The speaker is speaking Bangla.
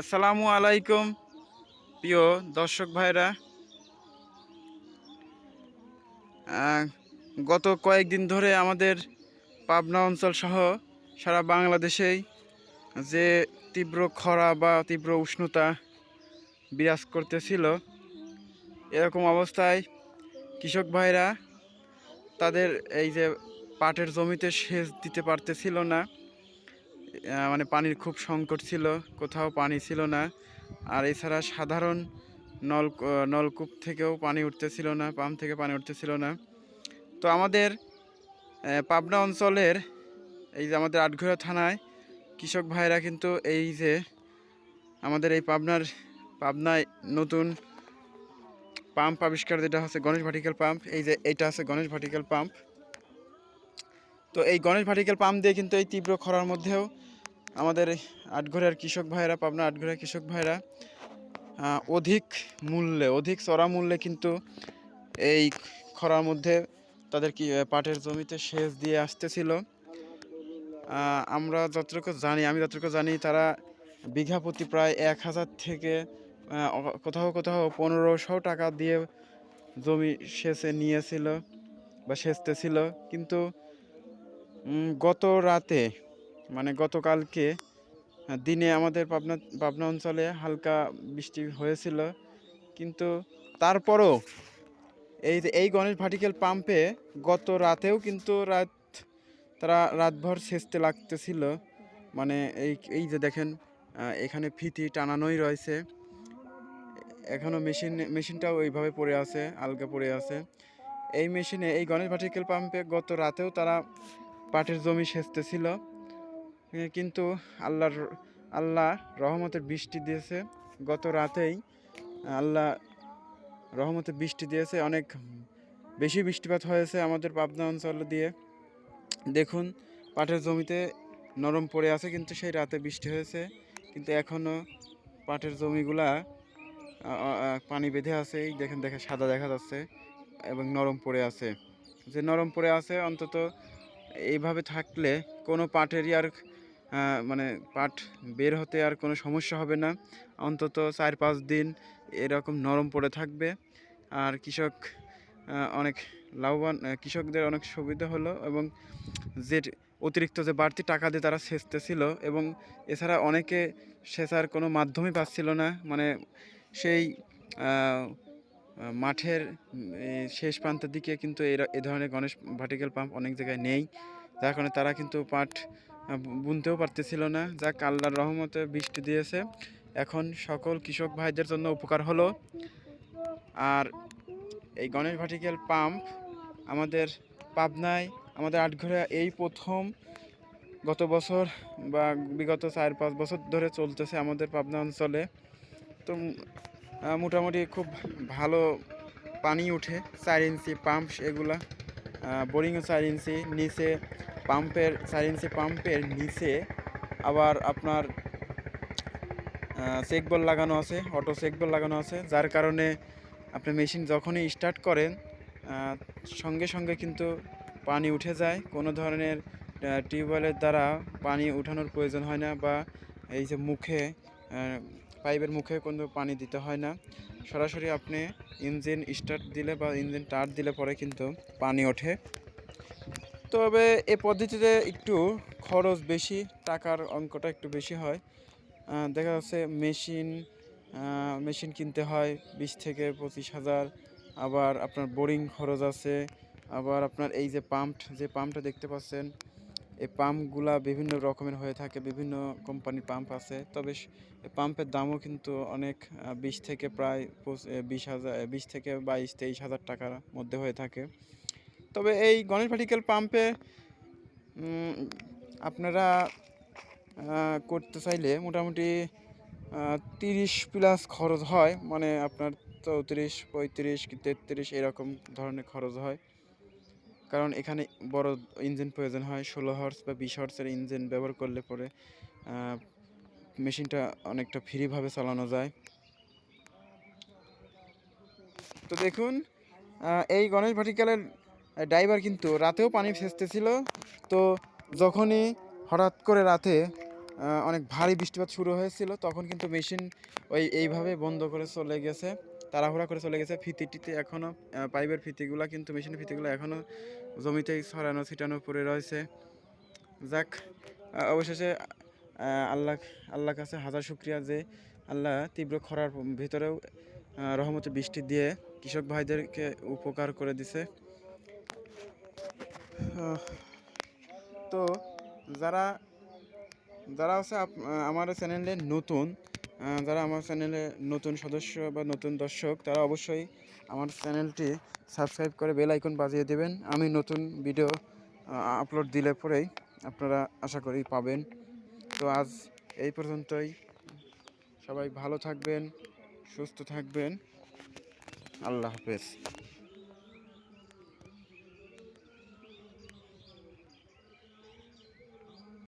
আসসালামু আলাইকুম, প্রিয় দর্শক ভাইরা। গত কয়েকদিন ধরে আমাদের পাবনা অঞ্চল সহ সারা বাংলাদেশেই যে তীব্র খরা বা তীব্র উষ্ণতা বিরাজ করতেছিল, এরকম অবস্থায় কৃষক ভাইরা তাদের এই যে পাটের জমিতে সেচ দিতে পারতেছিল না। মানে পানির খুব সংকট ছিল, কোথাও পানি ছিল না। আর এছাড়া সাধারণ নল নলকূপ থেকেও পানি উঠতেছিল না, পাম্প থেকে পানি উঠতেছিল না। তো আমাদের পাবনা অঞ্চলের এই যে আমাদের আটঘরা থানায় কৃষক ভাইরা কিন্তু এই যে আমাদের এই পাবনার, পাবনায় নতুন পাম্প আবিষ্কার যেটা হচ্ছে গণেশ ভার্টিক্যাল পাম্প, এই যে এইটা আছে গণেশ ভার্টিক্যাল পাম্প। তো এই গণেশ ভার্টিক্যাল পাম্প দিয়ে কিন্তু এই তীব্র খরার মধ্যেও আমাদের আটঘরের কৃষক ভাইরা পাবনা আটঘরের কৃষক ভাইরা অধিক মূল্যে অধিক চড়া মূল্যে কিন্তু এই খরার মধ্যে তাদের কি পাটের জমিতে সেচ দিয়ে আসতেছিল। আমরা যতটুকু জানি আমি যতটুকু জানি তারা বিঘা প্রতি প্রায় এক হাজার থেকে কোথাও কোথাও পনেরোশো টাকা দিয়ে জমি সেচে নিয়েছিল বা সেচতেছিল। কিন্তু উম, গত রাতে মানে গতকালকে, দিনে আমাদের পাবনা পাবনা অঞ্চলে হালকা বৃষ্টি হয়েছিল। কিন্তু তারপরও এই এই গণেশ ভার্টিক্যাল পাম্পে গত রাতেও কিন্তু রাত, তারা রাতভর সেচতে লাগতেছিল। মানে এই এই যে দেখেন এখানে ফিতি টানানোই রয়েছে। এখনও মেশিন, মেশিনটাও ওইভাবে পড়ে আছে, আলগা পড়ে আছে। এই মেশিনে, এই গণেশ ভার্টিক্যাল পাম্পে গত রাতেও তারা পাটের জমি সেচতেছিল। কিন্তু আল্লাহর আল্লাহ রহমতের বৃষ্টি দিয়েছে। গত রাতেই আল্লাহ রহমতের বৃষ্টি দিয়েছে। অনেক বেশি বৃষ্টিপাত হয়েছে আমাদের পাবনা অঞ্চল দিয়ে। দেখুন, পাটের জমিতে নরম পড়ে আছে, কিন্তু সেই রাতে বৃষ্টি হয়েছে। কিন্তু এখনও পাটের জমিগুলা পানি বেঁধে আছে। এই দেখেন দেখে সাদা দেখা যাচ্ছে এবং নরম পড়ে আছে। যে নরম পড়ে আছে, অন্তত এইভাবে থাকলে কোনো পাটেরই আর মানে পাট বের হতে আর কোনো সমস্যা হবে না। অন্তত চার পাঁচ দিন এরকম নরম পড়ে থাকবে। আর কৃষক অনেক লাভবান কৃষকদের অনেক সুবিধা হলো এবং যে অতিরিক্ত যে বাড়তি টাকা দিয়ে তারা সেচতেছিল এবং এছাড়া অনেকে সেচার কোনো মাধ্যমই পাচ্ছিল না। মানে সেই মাঠের শেষ প্রান্তের দিকে কিন্তু এ ধরনের গণেশ ভার্টিক্যাল পাম্প অনেক জায়গায় নেই। যার কারণে তারা কিন্তু পাট বুনতেও পারতেছিল না। যা আল্লাহর রহমতে বৃষ্টি দিয়েছে। এখন সকল কৃষক ভাইদের জন্য উপকার হলো। আর এই গণেশ ভার্টিক্যাল পাম্প আমাদের পাবনায়, আমাদের আটঘরে এই প্রথম গত বছর বা বিগত চার পাঁচ বছর ধরে চলতেছে আমাদের পাবনা অঞ্চলে। তো মোটামুটি খুব ভালো পানি উঠে চার ইঞ্চি পাম্প এগুলা। বোরিংও চার ইঞ্চি, নিচে পাম্পের চার ইঞ্চি পাম্পের নিচে আবার আপনার চেক বল লাগানো আছে অটো চেক বল লাগানো আছে, যার কারণে আপনি মেশিন যখনই স্টার্ট করেন সঙ্গে সঙ্গে কিন্তু পানি উঠে যায়। কোনো ধরনের টিউবওয়েলের দ্বারা পানি উঠানোর প্রয়োজন হয় না বা এই যে মুখে পাইপের মুখে কোনো পানি দিতে হয় না। সরাসরি আপনি ইঞ্জিন স্টার্ট দিলে বা ইঞ্জিন টার দিলে পরে কিন্তু পানি ওঠে। তবে এ পদ্ধতিতে একটু খরচ বেশি, টাকার অঙ্কটা একটু বেশি হয়। দেখা যাচ্ছে মেশিন মেশিন কিনতে হয় বিশ থেকে পঁচিশ হাজার। আবার আপনার বোরিং খরচ আছে। আবার আপনার এই যে পাম্প, যে পাম্পটা দেখতে পাচ্ছেন এই পাম্পগুলা বিভিন্ন রকমের হয়ে থাকে, বিভিন্ন কোম্পানির পাম্প আছে। তবে পাম্পের দামও কিন্তু অনেক বিশ থেকে প্রায় বিশ হাজার বিশ থেকে বাইশ, তেইশ হাজার টাকার মধ্যে হয়ে থাকে। তবে এই গণেশ ভার্টিক্যাল পাম্পে আপনারা করতে চাইলে মোটামুটি তিরিশ প্লাস খরচ হয়। মানে আপনার চৌত্রিশ, পঁয়ত্রিশ কি তেত্রিশ এরকম ধরনের খরচ হয়। কারণ এখানে বড় ইঞ্জিন প্রয়োজন হয়, ষোলো হর্স বা বিশ হর্সের ইঞ্জিন ব্যবহার করলে পরে মেশিনটা অনেকটা ফ্রিভাবে চালানো যায়। তো দেখুন এই গণেশ ভার্টিক্যালের ড্রাইভার কিন্তু রাতেও পানি সেচতেছিল তো যখনই হঠাৎ করে রাতে অনেক ভারী বৃষ্টিপাত শুরু হয়েছিল, তখন কিন্তু মেশিন ওই এইভাবে বন্ধ করে চলে গেছে। তাড়াহুড়া করে চলে গেছে। ফিতিটিতে এখনও পাইপের ফিতিগুলো কিন্তু, মেশিনের ফিতিগুলো এখনও জমিতে ছড়ানো, ছিটানো পড়ে রয়েছে। যাক অবশেষে আল্লাহ আল্লাহ কাছে হাজার শুক্রিয়া যে আল্লাহ তীব্র খরার ভিতরেও রহমতে বৃষ্টি দিয়ে কৃষক ভাইদেরকে উপকার করে দিছে। তো যারা যারা হচ্ছে আমার চ্যানেলে নতুন যারা আমার চ্যানেলে নতুন সদস্য বা নতুন দর্শক, তারা অবশ্যই আমার চ্যানেলটি সাবস্ক্রাইব করে বেল আইকন বাজিয়ে দেবেন। আমি নতুন ভিডিও আপলোড দিলে পরেই আপনারা আশা করি পাবেন। তো আজ এই পর্যন্তই। সবাই ভালো থাকবেন, সুস্থ থাকবেন। আল্লাহ হাফেজ।